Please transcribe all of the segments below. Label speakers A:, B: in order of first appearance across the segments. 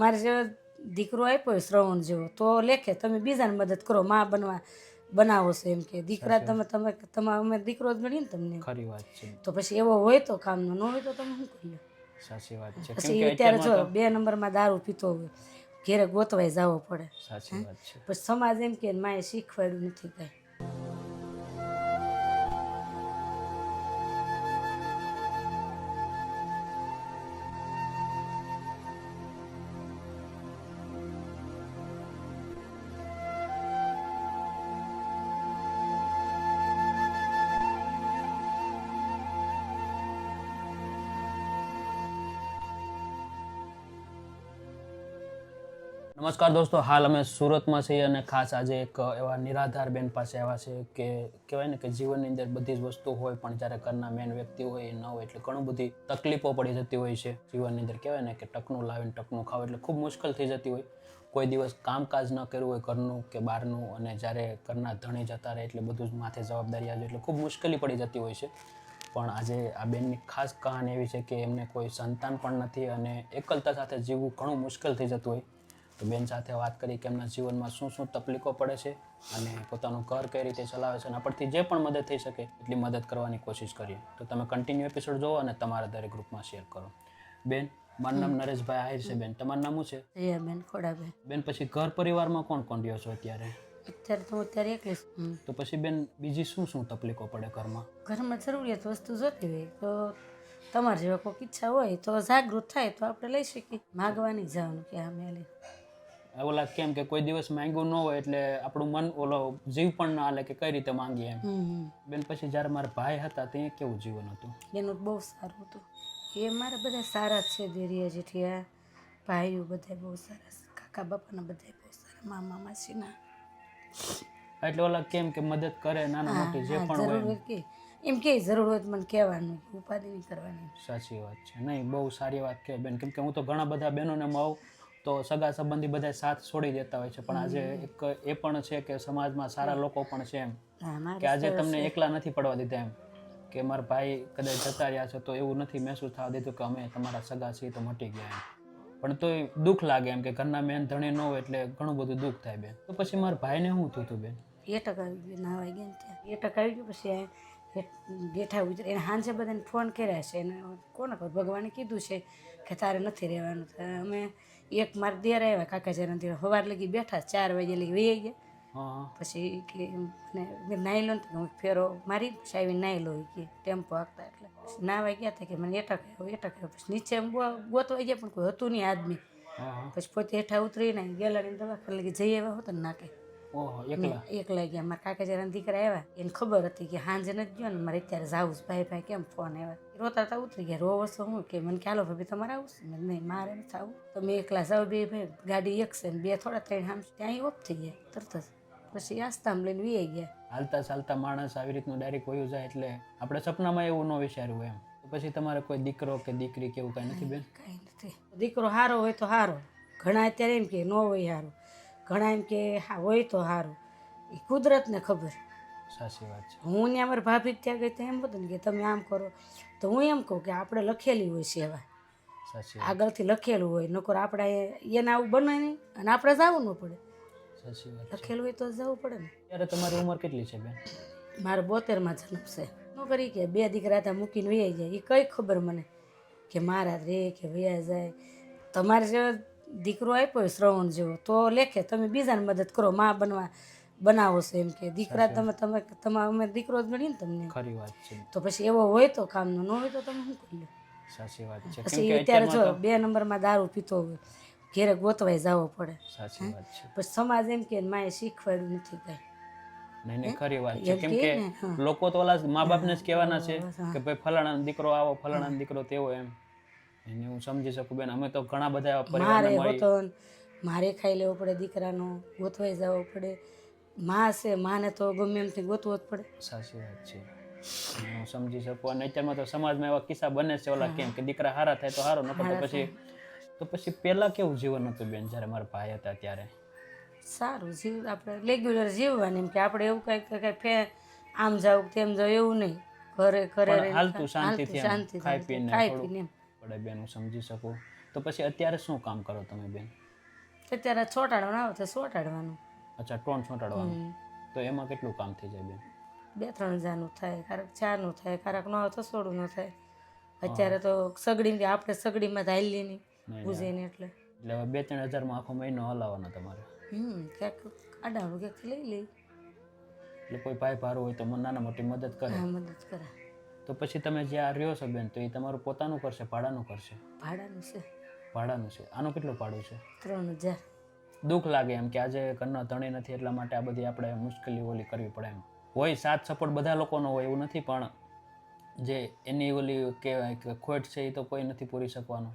A: મારે જેવો દીકરો આપ્યો શ્રવણ જેવો તો લેખે તમે બીજાને મદદ કરો માં બનવા બનાવો છો એમ કે દીકરા તમે તમે તમે અમે દીકરો જ ગણીએ ને તમને.
B: ખરી વાત છે.
A: તો પછી એવો હોય તો કામનો ન હોય તો તમે શું કરીએ?
B: સાચી વાત છે.
A: પછી અત્યારે જો બે નંબરમાં દારૂ પીતો હોય ઘેરે ગોતવાઈ જવો પડે.
B: સાચી વાત છે.
A: પછી સમાજ એમ કે માએ શીખવાડ્યું નથી કાંઈ.
B: નમસ્કાર દોસ્તો, હાલ અમે સુરતમાં છીએ અને ખાસ આજે એક એવા નિરાધાર બેન પાસે આવ્યા છે કે કહેવાય ને કે જીવનની અંદર બધી જ વસ્તુ હોય પણ જ્યારે ઘરના મેન વ્યક્તિ હોય એ ન હોય એટલે ઘણું બધી તકલીફો પડી જતી હોય છે જીવનની અંદર. કહેવાય ને કે ટકનું લાવીને ટકનું ખાવ એટલે ખૂબ મુશ્કેલ થઈ જતી હોય. કોઈ દિવસ કામકાજ ન કર્યું હોય ઘરનું કે બહારનું અને જ્યારે ઘરના ધણી જતા રહે એટલે બધું જ માથે જવાબદારી આવે એટલે ખૂબ મુશ્કેલી પડી જતી હોય છે. પણ આજે આ બેનની ખાસ કહાની એવી છે કે એમને કોઈ સંતાન પણ નથી અને એકલતા સાથે જીવવું ઘણું મુશ્કેલ થઈ જતું હોય. તો બેન સાથે વાત કરી કે એમના જીવનમાં શું શું તકલીફો પડે છે અને પોતાનું ઘર કઈ રીતે ચલાવે છે અને આપણથી જે પણ મદદ થઈ શકે એટલી મદદ કરવાની કોશિશ કરીએ. તો તમે કન્ટિન્યુ એપિસોડ જોવો અને તમારા દરેક ગ્રુપમાં શેર કરો. બેન મારું નામ નરેશભાઈ આહિર છે બેન. તમારું નામ શું છે?
A: બેન ખોડાબેન
B: બેન પછી ઘર પરિવારમાં કોણ કોણ રહ્યો છો અત્યારે?
A: અત્યારે તો હું અત્યારે એકલી છું.
B: તો પછી બેન બીજી શું શું તકલીફો પડે ઘરમાં?
A: ઘરમાં જરૂરિયાત વસ્તુ જોતી હોય તો તમારે જેવા કોઈક ઈચ્છા હોય તો જાગૃત થાય તો આપણે લઈ શકીએ. માગવાની જવાનું કે આ મેલે
B: ઓલા કેમ કે કોઈ દિવસ માંગ્યું ન હોય એટલે આપણું મન ઓલો જીવ પણ ના હાલે કે કઈ રીતે માંગીએ એમ. બેન પછી જ્યારે મારા ભાઈ હતા તે કેવું જીવન હતું?
A: એનું બહુ સારું હતું. એ મારા બધા સારા છે દેરિયા જેઠિયા ભાઈઓ બધા બહુ સારા છે. કાકા બાપાના બધા બહુ સારા મામા માસીના.
B: એટલે ઓલા કેમ કે મદદ કરે નાના મોટી જે પણ હોય
A: એમ. કે. જરૂર હોય તો મને કહેવાનું ઉપાધિ નહીં કરવાની.
B: સાચી વાત છે. નહીં બહુ સારી વાત કહે બેન. કેમ કે હું તો ઘણા બધા બહેનોને મળું તો સગા સંબંધી બધા સાથ છોડી દેતા હોય છે. પણ આજે એક એ પણ છે કે સમાજમાં સારા લોકો પણ છે એમ. કે આજે તમને એકલા નથી પડવા દીધા એમ. કે મારા ભાઈ કદાચ જતા રહ્યા છે તો એવું નથી મહેસૂસ થવા દીધું કે અમે તમારા સગા છીએ તો મટી ગયા એમ. પણ તોય દુઃખ લાગે એમ કે ઘરના મેન ધણી ન હોય એટલે ઘણું બધું દુઃખ થાય બેન. તો પછી મારા ભાઈને શું થયું હતું બેન?
A: એ ટકાવી ગયું ના ગયા ત્યાં. એ ટકા આવી ગયું પછી બેઠા ઉતરે એને હાંજે બધાને ફોન કર્યા છે. એને કોને ખબર? ભગવાને કીધું છે કે તારે નથી રહેવાનું. અમે એક માર દેર આવ્યા કાકા જરા દેર સવાર લગી બેઠા ચાર વાગે લગી વહી ગયા. પછી કે મને મેં નાહી લો ને તો હું ફેરો મારી સાવી નાહી લો કે ટેમ્પો આપતા એટલે. પછી નાવા ગયા હતા કે મને એટક આવ્યો એટક આવ્યો. પછી નીચે એમ ગો- ગોતવા ગયા પણ કોઈ હતું નહીં આદમી. પછી પોતે હેઠા ઉતરીને ગેલાની દવાખાને લગી જઈ આવ્યા હોતા ને નાકે.
B: ઓહો એકલા?
A: એકલા ગયા. મારા કાકા જરા દીકરા આવ્યા. એને ખબર હતી કે હાંજે નથી ગયો ને મારે અત્યારે જાવું છે. ભાઈ ભાઈ કેમ ફોન આવ્યા? રોતા હતા ઉતરી ગયા. રોવો છો હું? કે મને ખ્યાલો ભાભી તમારે આવું છે? મેં નહીં મારે નથી આવું. તમે એકલા જાવ બે ભાઈ ગાડી એક છે ને બે થોડા ત્રણ હામ ત્યાં ઓફ થઈ ગયા તરત જ. પછી આસ્તામ લઈને વી ગયા.
B: હાલતા ચાલતા માણસ આવી રીતનું ડાયરેક્ટ વયું જાય એટલે આપણે સપનામાં એવું ન વિચાર્યું એમ. તો પછી તમારે કોઈ દીકરો કે દીકરી કે એવું કાંઈ નથી બેન?
A: કાંઈ નથી. દીકરો સારો હોય તો સારો ઘણા અત્યારે એમ કે ન હોય સારું ઘણા એમ કે હા હોય તો સારું એ કુદરતને ખબર.
B: સાચી વાત છે.
A: હું ને અમારા ભાભી ત્યાં ગઈ તો એમ બધું કે તમે આમ કરો. તો હું એમ કહું કે આપણે લખેલી હોય સેવા.
B: સાચી
A: આગળથી લખેલું હોય નકર આપણે એને આવું બને નહીં અને આપણે જવું ન પડે.
B: સાચી
A: લખેલું હોય તો જવું પડે ને.
B: ત્યારે તમારી ઉંમર કેટલી છે બેન?
A: મારો બોતેરમાં જન્મ છે. શું કરી કે બે દીકરા હતા મૂકીને વૈયા જાય એ કઈ ખબર મને કે મારા રે કે વૈયા જાય. તમારે દીકરો આપ્યો શ્રવણ જેવો તો લેખે તમે બીજાને મદદ કરો માં બનવા બનાવો છો એમ કે દીકરા તમે તમે તમારે અમે દીકરો જ ગણીએ ને તમને.
B: ખરી વાત છે.
A: તો પછી એવો હોય તો કામનો ન હોય તો તમે શું કરી લો?
B: સાચી વાત છે.
A: પછી અત્યારે જો બે નંબરમાં દારૂ પીતો હોય ઘેરે ગોતવાય જવો પડે.
B: સાચી વાત છે.
A: પછી સમાજ એમ કે માએ શીખવાડ્યું નથી કાંઈ.
B: નહીં નહીં ખરી વાત છે. કેમ
A: કે.
B: લોકો તો ઓલા મા બાપને જ કહેવાના છે કે ભાઈ ફલાણા દીકરો આવો ફલાણા દીકરો તેવો એમ. એને હું સમજી શકું બેન. અમે તો ઘણા બધા એવા પરિવારને
A: મારે
B: મળી
A: મારે ખાઈ લેવો પડે દીકરાનો ગોતવાઈ જવો પડે. માં છે માને તો ગમે એમથી ગોતવો જ પડે.
B: સાચી વાત છે. હું સમજી શકું. અને અત્યારમાં તો સમાજમાં એવા કિસ્સા બને છે ઓલા કેમ કે દીકરા હારા થાય તો હારો નકર તો પછી તો પછી પહેલા કેવું જીવન હતું બેન જ્યારે મારા ભાઈ હતા ત્યારે?
A: સારું જીવ આપણે રેગ્યુલર જીવવાનું એમ કે આપણે એવું કંઈક કંઈક ફે આમ જાવ તેમ જાવ એવું નહીં. ઘરે ઘરે
B: હાલતું શાંતિથી
A: શાંતિ
B: ખાઈ પીને
A: ખાઈ પીને
B: પડે બેન હું સમજી શકું. તો પછી અત્યારે શું કામ કરો તમે બેન?
A: અત્યારે છોટાડવાનું આવે તો છોટાડવાનું.
B: અચ્છા ટોન છોટાડવાનું.
A: હમ.
B: તો એમાં કેટલું કામ થઈ જાય બેન?
A: બે ત્રણ હજારનું થાય ક્યારેક ચારનું થાય ક્યારેક ન આવે તો સોળનું ન થાય. અત્યારે તો સગડી આપણે સગડીમાં ધાયલી નહીં
B: નહીં,
A: એટલે.
B: એટલે હવે બે ત્રણ હજારમાં આખો મહિનો હલાવવાનો તમારે.
A: હમ ક્યાંક આડાનું ક્યાંક લઈ લઈ
B: એટલે કોઈ ભાઈ ભારું હોય તો નાના મોટી મદદ કરે.
A: મદદ કરે.
B: તો પછી તમે જ્યાં રહ્યો છો બેન તો એ તમારું પોતાનું કરશે ભાડાનું કરશે.
A: ભાડાનું છે.
B: ભાડાનું છે. આનું કેટલું ભાડું છે?
A: ત્રણ હજાર.
B: દુઃખ લાગે એમ કે આજે ઘરના ધણી નથી એટલા માટે આ બધી આપણે મુશ્કેલી ઓલી કરવી પડે એમ. હોય સાથ સપોર્ટ બધા લોકોનો હોય એવું નથી પણ જે એની ઓલી કહેવાય કે ખોટ છે એ તો કોઈ નથી પૂરી શકવાનું.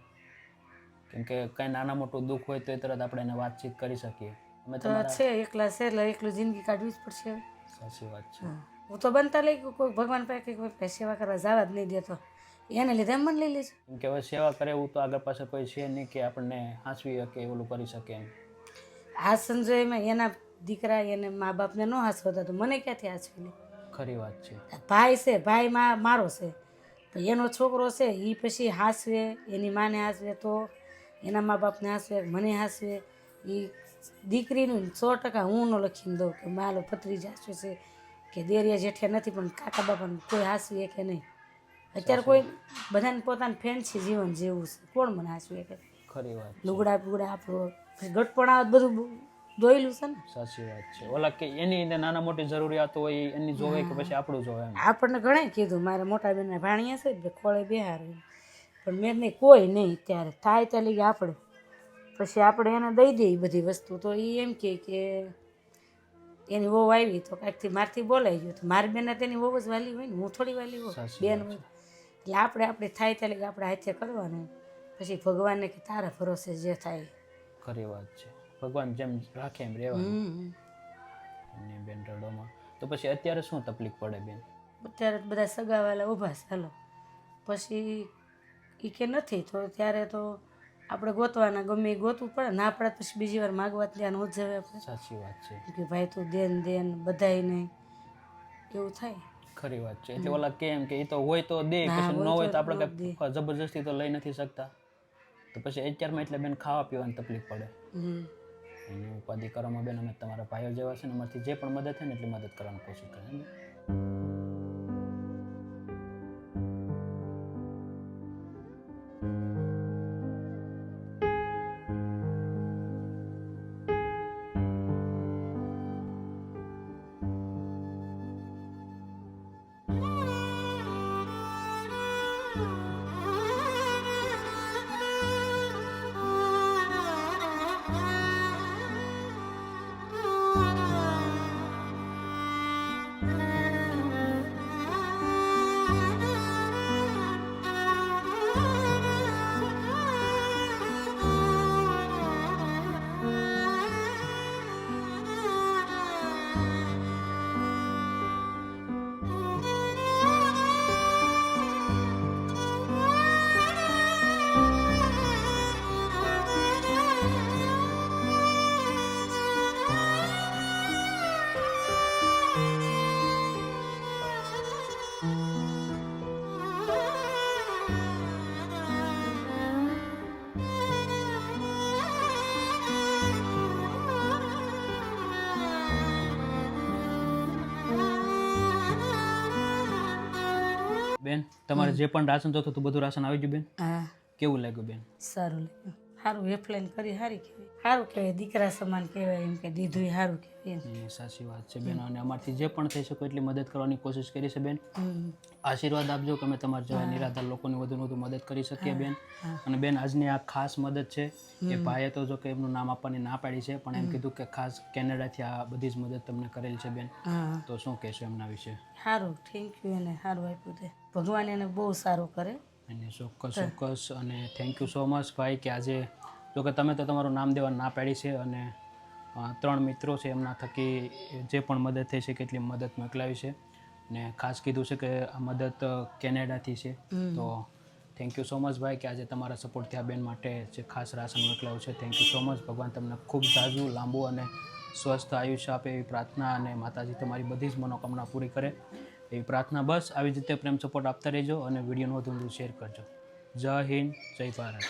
B: કેમ કે કંઈ નાના મોટું દુઃખ હોય તો એ તરત આપણે એને વાતચીત કરી શકીએ. અમે
A: તો છે એકલા છે એટલે એકલું જિંદગી કાઢવી જ પડશે
B: સાચી વાત છે.
A: હા. તો બનતા લઈ ગયું કોઈ ભગવાન પાસે કે કોઈ સેવા કરવા જવા જ નહીં દેતો. એને લીધે મને લઈ લેજો.
B: એમ કે સેવા કરે એવું તો આગળ પાછળ કોઈ છે નહીં કે આપણને હાંસવી શકે ઓલું કરી શકે એમ.
A: આ સંજોયમાં એના દીકરા એને મા બાપને ન હાંસવતા તો મને ક્યાંથી હાસવી લે?
B: ખરી વાત છે.
A: ભાઈ છે ભાઈ મા મારો છે. તો એનો છોકરો છે એ પછી હાંસવે એની માને હાંસવે તો એના મા બાપને હાંસવે મને હાંસવે. એ દીકરીનું સો ટકા હું ન લખીને દઉં કે માલો ભત્રીજ હાસવે છે. કે દેરિયા જેઠે નથી પણ કાકા બાપાને કોઈ હાસવી કે નહીં. અત્યારે કોઈ બધાને પોતાનું ફેન્સી જીવન જેવું છે. કોણ મને હાસવી કે
B: ખરી વાત
A: લુગડા પુગડા આપણું ગટપણ બધું દોયેલું છે ને?
B: સાચી વાત છે. ઓલા કે એની અંદર નાના મોટી જરૂરિયાતો હોય એની જોવે કે પછી આપણું જોવે
A: આપણને ઘણે કીધું મારા મોટા બેનના ભાણિયા છે બે ખોળે બિહાર પણ મેં નહીં કોઈ નહીં ત્યારે. થાય ત્યાં લઈ આપણે. પછી આપણે એને દઈ દઈએ બધી વસ્તુ. તો એ એમ કે એની વહુ આવી તો કાંઈકથી મારથી બોલાઈ ગયું. તો મારી બેન તેની વહુ જ વાલી હોય ને હું થોડી વાલી હોય બેન હોય. એટલે આપણે આપણે થાય ત્યારે આપણે હાથે કરવાનું. પછી ભગવાનને કે તારા ભરોસે જે થાય.
B: ખરી વાત છે. ભગવાન જેમ રાખે એમ રહેવાનું. અને બેન રડોમાં. તો પછી અત્યારે શું તકલીફ પડે બેન?
A: અત્યારે બધા સગાવાલા ઊભા છે હાલો. પછી એ કે નથી તો ત્યારે તો આપણે ગોતવાના ગમે એ ગોતવું પડે ના પડે તો પછી બીજી વાર માગવા લેવાનું ઉજવે જવે આપણે
B: સાચી વાત છે.
A: કે ભાઈ તું દેન દેન બધાયને. એવું થાય.
B: ખરી વાત છે. એટલે ઓલા કેમ કે એ તો હોય તો દે પછી ન
A: હોય તો
B: આપણે કઈ જબરજસ્તી તો લઈ નથી શકતા. તો પછી અત્યારમાં એટલે બેન ખાવા પીવાની તકલીફ પડે. એની ઉપાધિ કરવામાં બેન અમે તમારા ભાઈઓ જેવા છે ને અમારથી જે પણ મદદ થાય ને એટલી મદદ કરવાની કોશિશ કરે. બેન? તમારે જે પણ રાશન જોતું હતું બધું રાશન આવી ગયું બેન?
A: હા.
B: કેવું લાગ્યું બેન?
A: સારું લાગ્યું. સારું હેલ્પલાઈન કરી સારી કહેવાય. સારું કહેવાય દીકરા સમાન કહેવાય એમ કે દીધું સારું કહેવાય
B: સાચી વાત છે બેન. અને અમારથી જે પણ થઈ શકે એટલી મદદ કરવાની કોશિશ કરી છે બેન. આશીર્વાદ આપજો કે અમે તમારા જેવા નિરાધાર લોકોની વધુ વધુ મદદ કરી શકીએ બેન. અને બેન આજની આ ખાસ મદદ છે એ ભાઈએ તો જો કે એમનું નામ આપવાની ના પાડી છે પણ એમ કીધું કે ખાસ કેનેડાથી આ બધી જ મદદ તમને કરેલ છે બેન. તો શું કહેશો એમના વિશે?
A: સારું થેન્ક યુ એને સારું આપ્યું તે. ભગવાન એને બહુ સારું કરે.
B: અને ચોક્કસ ચોક્કસ. અને થેન્ક યુ સો મચ ભાઈ કે આજે જો કે તમે તો તમારું નામ દેવા ના પાડી છે અને ત્રણ મિત્રો છે એમના થકી જે પણ મદદ થઈ છે કેટલી મદદ મોકલાવી છે. ને ખાસ કીધું છે કે આ મદદ કેનેડાથી છે. તો થેન્ક યુ સો મચ ભાઈ કે આજે તમારા સપોર્ટથી આ બેન માટે જે ખાસ રાશન મોકલાવ્યું છે. થેન્ક યુ સો મચ ભગવાન તમને ખૂબ ઝાઝું લાંબુ અને સ્વસ્થ આયુષ્ય આપે એવી પ્રાર્થના અને માતાજી તમારી બધી જ મનોકામના પૂરી કરે. એવી પ્રાર્થના બસ. આવી રીતે પ્રેમ સપોર્ટ આપતા રહેજો અને વિડીયોનું વધુ શેર કરજો. જય હિન્દ, જય ભારત.